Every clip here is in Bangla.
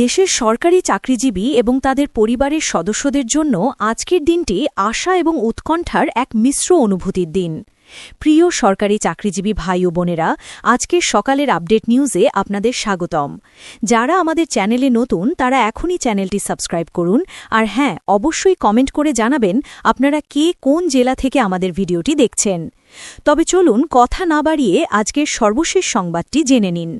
দেশের সরকারি চাকরিজীবী এবং তাদের পরিবারের সদস্যদের জন্য আজকের দিনটি আশা এবং উৎকণ্ঠার এক মিশ্র অনুভূতির দিন। প্রিয় সরকারি চাকরিজীবী ভাই ও বোনেরা আজকের সকালের আপডেট নিউজে আপনাদের স্বাগতম। যারা আমাদের চ্যানেলে নতুন, তারা এখনই চ্যানেলটি সাবস্ক্রাইব করুন। আর হ্যাঁ অবশ্যই কমেন্ট করে জানাবেন আপনারা কে কোন জেলা থেকে আমাদের ভিডিওটি দেখছেন। তবে চলুন কথা না বাড়িয়ে আজকের সর্বশেষ সংবাদটি জেনে নিন।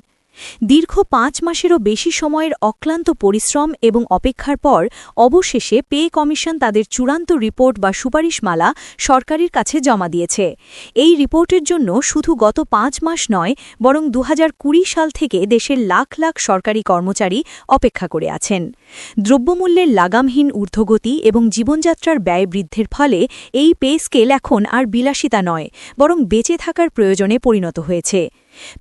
দীর্ঘ পাঁচ মাসেরও বেশি সময়ের অক্লান্ত পরিশ্রম এবং অপেক্ষার পর অবশেষে পে কমিশন তাদের চূড়ান্ত রিপোর্ট বা সুপারিশমালা সরকারের কাছে জমা দিয়েছে। এই রিপোর্টের জন্য শুধু গত পাঁচ মাস নয়, বরং দু হাজার কুড়ি সাল থেকে দেশের লাখ লাখ সরকারি কর্মচারী অপেক্ষা করে আছেন। দ্রব্যমূল্যের লাগামহীন ঊর্ধ্বগতি এবং জীবনযাত্রার ব্যয় বৃদ্ধির ফলে এই পে স্কেল এখন আর বিলাসিতা নয়, বরং বেঁচে থাকার প্রয়োজনে পরিণত হয়েছে।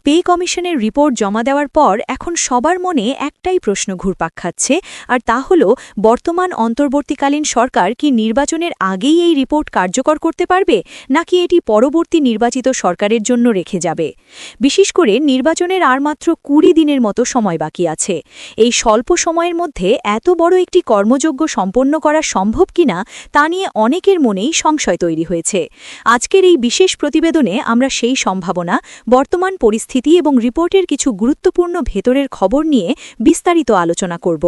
পে কমিশনের রিপোর্ট জমা দেওয়ার পর এখন সবার মনে একটাই প্রশ্ন ঘুরপাক খাচ্ছে, আর তা হল, বর্তমান অন্তর্বর্তীকালীন সরকার কি নির্বাচনের আগেই এই রিপোর্ট কার্যকর করতে পারবে, নাকি এটি পরবর্তী নির্বাচিত সরকারের জন্য রেখে যাবে? বিশেষ করে নির্বাচনের আর মাত্র কুড়ি দিনের মতো সময় বাকি আছে। এই স্বল্প সময়ের মধ্যে এত বড় একটি কর্মযোগ্য সম্পন্ন করা সম্ভব কিনা, তা নিয়ে অনেকের মনেই সংশয় তৈরি হয়েছে। আজকের এই বিশেষ প্রতিবেদনে আমরা সেই সম্ভাবনা, বর্তমান পরিস্থিতি এবং রিপোর্টের কিছু গুরুত্বপূর্ণ ভেতরের খবর নিয়ে বিস্তারিত আলোচনা করব।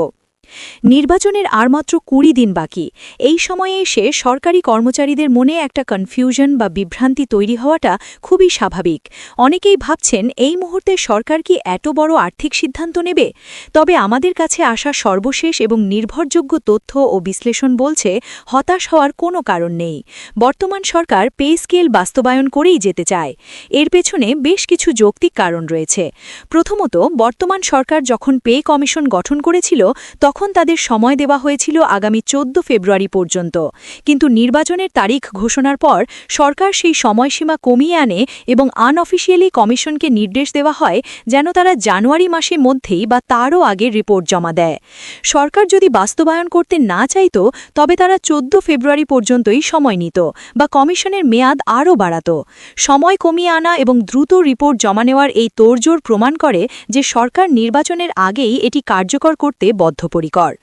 নির্বাচনের আর মাত্র কুড়ি দিন বাকি। এই সময়ে এসে সরকারি কর্মচারীদের মনে একটা কনফিউশন বা বিভ্রান্তি তৈরি হওয়াটা খুবই স্বাভাবিক। অনেকেই ভাবছেন, এই মুহূর্তে সরকার কি এত বড় আর্থিক সিদ্ধান্ত নেবে? তবে আমাদের কাছে আসা সর্বশেষ এবং নির্ভরযোগ্য তথ্য ও বিশ্লেষণ বলছে, হতাশ হওয়ার কোনো কারণ নেই। বর্তমান সরকার পে স্কেল বাস্তবায়ন করেই যেতে চায়। এর পেছনে বেশ কিছু যৌক্তিক কারণ রয়েছে। প্রথমত, বর্তমান সরকার যখন পে কমিশন গঠন করেছিল, তখন তাদের সময় দেওয়া হয়েছিল আগামী চোদ্দ ফেব্রুয়ারি পর্যন্ত। কিন্তু নির্বাচনের তারিখ ঘোষণার পর সরকার সেই সময়সীমা কমিয়ে আনে এবং আনঅফিসিয়ালি কমিশনকে নির্দেশ দেওয়া হয় যেন তারা জানুয়ারি মাসের মধ্যেই বা তারও আগে রিপোর্ট জমা দেয়। সরকার যদি বাস্তবায়ন করতে না চাইত, তবে তারা চোদ্দ ফেব্রুয়ারি পর্যন্তই সময় নিত বা কমিশনের মেয়াদ আরও বাড়াত। সময় কমিয়ে আনা এবং দ্রুত রিপোর্ট জমা নেওয়ার এই তোড়জোড় প্রমাণ করে যে সরকার নির্বাচনের আগেই এটি কার্যকর করতে বদ্ধপরিকর। পরিকর।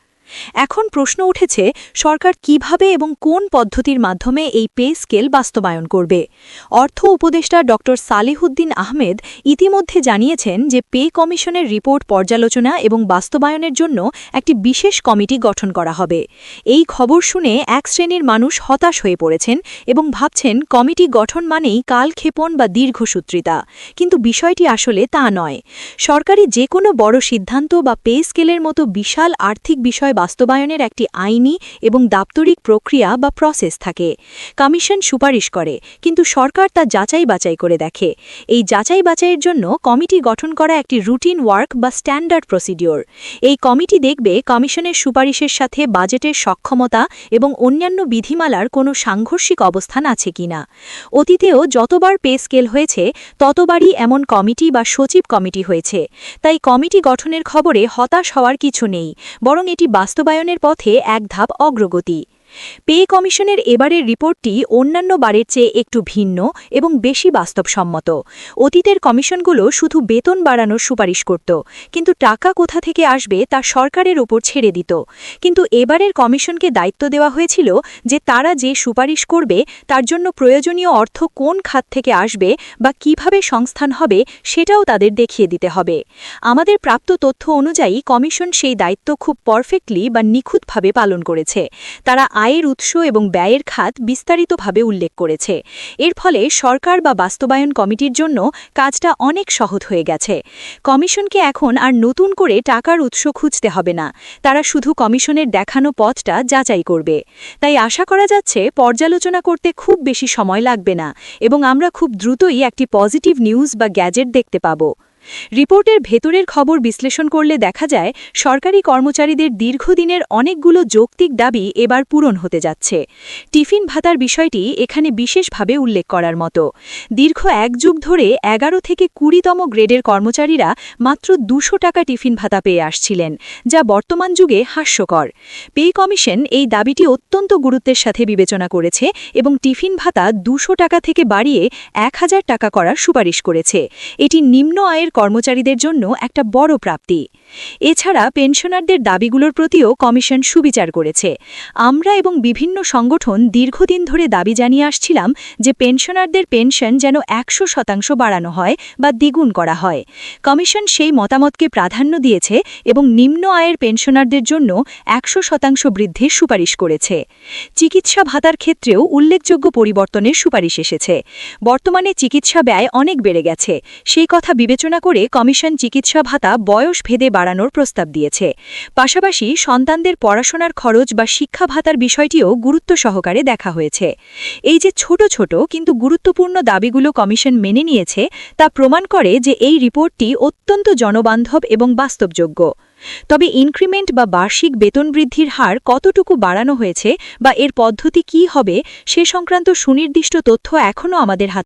এখন প্রশ্ন উঠেছে, সরকার কীভাবে এবং কোন পদ্ধতির মাধ্যমে এই পে স্কেল বাস্তবায়ন করবে? অর্থ উপদেষ্টা ড. সালেহুদ্দিন আহমেদ ইতিমধ্যে জানিয়েছেন যে পে কমিশনের রিপোর্ট পর্যালোচনা এবং বাস্তবায়নের জন্য একটি বিশেষ কমিটি গঠন করা হবে। এই খবর শুনে এক শ্রেণির মানুষ হতাশ হয়ে পড়েছেন এবং ভাবছেন কমিটি গঠন মানেই কালক্ষেপণ বা দীর্ঘসূত্রিতা। কিন্তু বিষয়টি আসলে তা নয়। সরকারি যে কোনো বড় সিদ্ধান্ত বা পে স্কেলের মতো বিশাল আর্থিক বিষয় বাস্তবায়নের একটি আইনি এবং দাপ্তরিক প্রক্রিয়া বা প্রসেস থাকে। কমিশন সুপারিশ করে, কিন্তু সরকার তা যাচাই বাছাই করে দেখে। এই যাচাই বাছাইয়ের জন্য কমিটি গঠন করা একটি রুটিন ওয়ার্ক বা স্ট্যান্ডার্ড প্রসিডিওর। এই কমিটি দেখবে কমিশনের সুপারিশের সাথে বাজেটের সক্ষমতা এবং অন্যান্য বিধিমালার কোনো সাংঘর্ষিক অবস্থান আছে কিনা। অতীতেও যতবার পে স্কেল হয়েছে, ততবারই এমন কমিটি বা সচিব কমিটি হয়েছে। তাই কমিটি গঠনের খবরে হতাশ হওয়ার কিছু নেই, বরং এটি বাস্তবায়নের পথে এক ধাপ অগ্রগতি। পে কমিশনের এবারের রিপোর্টটি অন্যান্য বারের চেয়ে একটু ভিন্ন এবং বেশি বাস্তবসম্মত। অতীতের কমিশনগুলো শুধু বেতন বাড়ানোর সুপারিশ করত, কিন্তু টাকা কোথা থেকে আসবে তা সরকারের ওপর ছেড়ে দিত। কিন্তু এবারের কমিশনকে দায়িত্ব দেওয়া হয়েছিল যে তারা যে সুপারিশ করবে তার জন্য প্রয়োজনীয় অর্থ কোন খাত থেকে আসবে বা কীভাবে সংস্থান হবে সেটাও তাদের দেখিয়ে দিতে হবে। আমাদের প্রাপ্ত তথ্য অনুযায়ী কমিশন সেই দায়িত্ব খুব পারফেক্টলি বা নিখুঁতভাবে পালন করেছে। তারা আয়ের উৎস এবং ব্যয়ের খাত বিস্তারিতভাবে উল্লেখ করেছে। এর ফলে সরকার বা বাস্তবায়ন কমিটির জন্য কাজটা অনেক সহজ হয়ে গেছে। কমিশনকে এখন আর নতুন করে টাকার উৎস খুঁজতে হবে না। তারা শুধু কমিশনের দেখানো পথটা যাচাই করবে। তাই আশা করা যাচ্ছে, পর্যালোচনা করতে খুব বেশি সময় লাগবে না এবং আমরা খুব দ্রুতই একটি পজিটিভ নিউজ বা গ্যাজেট দেখতে পাব। রিপোর্টের ভেতরের খবর বিশ্লেষণ করলে দেখা যায়, সরকারি কর্মচারীদের দীর্ঘদিনের অনেকগুলো যৌক্তিক দাবি এবার পূরণ হতে যাচ্ছে। টিফিন ভাতার বিষয়টি এখানে বিশেষভাবে উল্লেখ করার মতো। দীর্ঘ এক যুগ ধরে এগারো থেকে কুড়িতম গ্রেডের কর্মচারীরা মাত্র দুশো টাকা টিফিন ভাতা পেয়ে আসছিলেন, যা বর্তমান যুগে হাস্যকর। পে কমিশন এই দাবিটি অত্যন্ত গুরুত্বের সাথে বিবেচনা করেছে এবং টিফিন ভাতা দুশো টাকা থেকে বাড়িয়ে এক হাজার টাকা করার সুপারিশ করেছে। এটি নিম্ন আয়ের কর্মচারীদের জন্য একটা বড় প্রাপ্তি। এছাড়া পেনশনারদের দাবিগুলোর প্রতিও কমিশন সুবিচার করেছে। আমরা এবং বিভিন্ন সংগঠন দীর্ঘদিন ধরে দাবি জানিয়ে আসছিলাম যে পেনশনারদের পেনশন যেন একশো শতাংশ বাড়ানো হয় বা দ্বিগুণ করা হয়। কমিশন সেই মতামতকে প্রাধান্য দিয়েছে এবং নিম্ন আয়ের পেনশনারদের জন্য একশো শতাংশ বৃদ্ধির সুপারিশ করেছে। চিকিৎসা ভাতার ক্ষেত্রেও উল্লেখযোগ্য পরিবর্তনের সুপারিশ এসেছে। বর্তমানে চিকিৎসা ব্যয় অনেক বেড়ে গেছে। সেই কথা বিবেচনা করে কমিশন চিকিৎসা ভাতা, বয়স ভেদে বাড়ানোর প্রস্তাব দিয়েছে। পাশাপাশি সন্তানদের পড়াশোনার খরচ বা শিক্ষা ভাতার বিষয়টিও গুরুত্ব সহকারে দেখা হয়েছে। এই যে ছোট ছোট কিন্তু গুরুত্বপূর্ণ দাবিগুলো কমিশন মেনে নিয়েছে, তা প্রমাণ করে যে এই রিপোর্টটি অত্যন্ত জনবান্ধব এবং বাস্তবযোগ্য। তবে ইনক্রিমেন্ট বা বার্ষিক বেতন বৃদ্ধির হার কতটুকু বাড়ানো হয়েছে বা এর পদ্ধতি কী হবে, সে সংক্রান্ত সুনির্দিষ্ট তথ্য এখনও আমাদের হাতে